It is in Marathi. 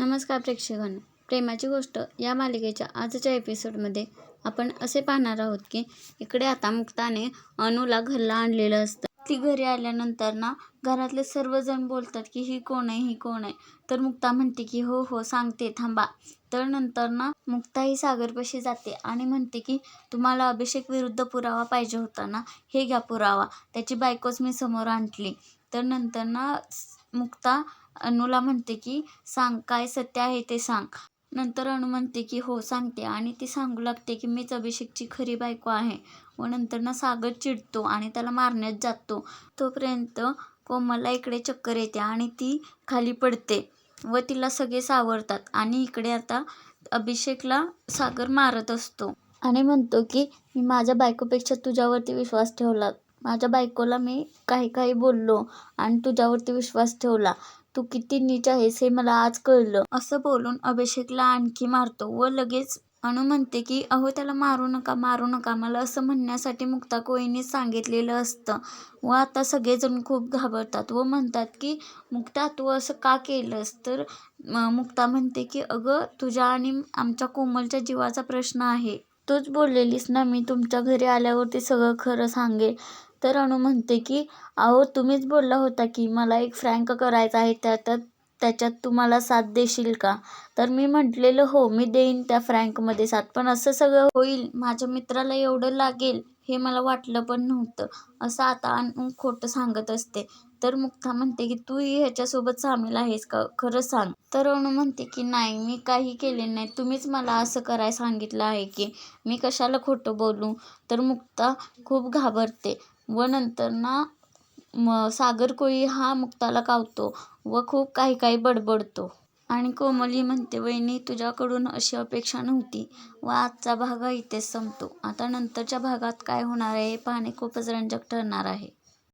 नमस्कार प्रेक्षकांनो. प्रेमाची गोष्ट या मालिकेच्या आजच्या एपिसोडमध्ये आपण असे पाहणार आहोत की इकडे आता मुक्ताने अनुला घरला आणलेलं असतं. ती घरी आल्यानंतर ना घरातले सर्वजण बोलतात की ही कोण आहे ही कोण आहे? तर मुक्ता म्हणते की हो हो सांगते थांबा. तर नंतर ना मुक्ता ही सागरपाशी जाते आणि म्हणते की तुम्हाला अभिषेक विरुद्ध पुरावा पाहिजे होता ना? हे घ्या पुरावा. त्याची बायकोच मी समोर आणली. तर नंतर ना मुक्ता अनुला म्हणते की सांग काय सत्य आहे ते सांग. नंतर अनु म्हणते की हो सांगते. आणि ती सांगू लागते की मीच अभिषेकची खरी बायको आहे. व नंतर ना सागर चिडतो आणि त्याला मारण्यात जातो. तोपर्यंत कोमलला इकडे चक्कर येते आणि ती खाली पडते व तिला सगळे सावरतात आणि इकडे आता अभिषेकला सागर मारत असतो. आणि म्हणतो की मी माझ्या बायकोपेक्षा तुझ्यावरती विश्वास ठेवला. माझ्या बायकोला मी काही काही बोललो आणि तुझ्यावरती विश्वास ठेवला. तू किती नीच आहेस हे मला आज कळलं. असं बोलून अभिषेकला आणखी मारतो व लगेच अनु म्हणते की अहो त्याला मारू नका मारू नका. मला असं म्हणण्यासाठी मुक्ता कोईने सांगितलेलं असतं. व आता सगळेजण खूप घाबरतात व म्हणतात की मुक्ता तू असं का केलंस? तर मुक्ता म्हणते की अगं तुझ्या आणि आमच्या कोमलच्या जीवाचा प्रश्न आहे. तूच बोललेलीस ना मी तुमच्या घरी आल्यावरती सगळं खरं सांगेल. तर अनु म्हणते की अहो तुम्हीच बोलला होता की मला एक फ्रँक करायचा आहे त्यात त्याच्यात तुम्हाला साथ देशील का? तर मी म्हटलेलं हो मी देईन त्या फ्रँकमध्ये साथ पण असं सगळं होईल माझ्या मित्राला एवढं लागेल हे मला वाटलं पण नव्हतं असं आता अनु खोटं सांगत असते. तर मुक्ता म्हणते की तूही ह्याच्यासोबत सामील आहेस का? खरं सांग. तर अनु म्हणते की नाही मी काही केले नाही. तुम्हीच मला असं करायला सांगितलं आहे की मी कशाला खोटं बोलू? तर मुक्ता खूप घाबरते. व नंतर ना म सागर कोळी हा मुक्ताला कावतो व खूप काही काही बडबडतो. आणि कोमली म्हणते वहिनी तुझ्याकडून अशी अपेक्षा नव्हती. व आजचा भाग इथेच संपतो. आता नंतरच्या भागात काय होणार आहे हे पाहणे खूपच रंजक ठरणार आहे.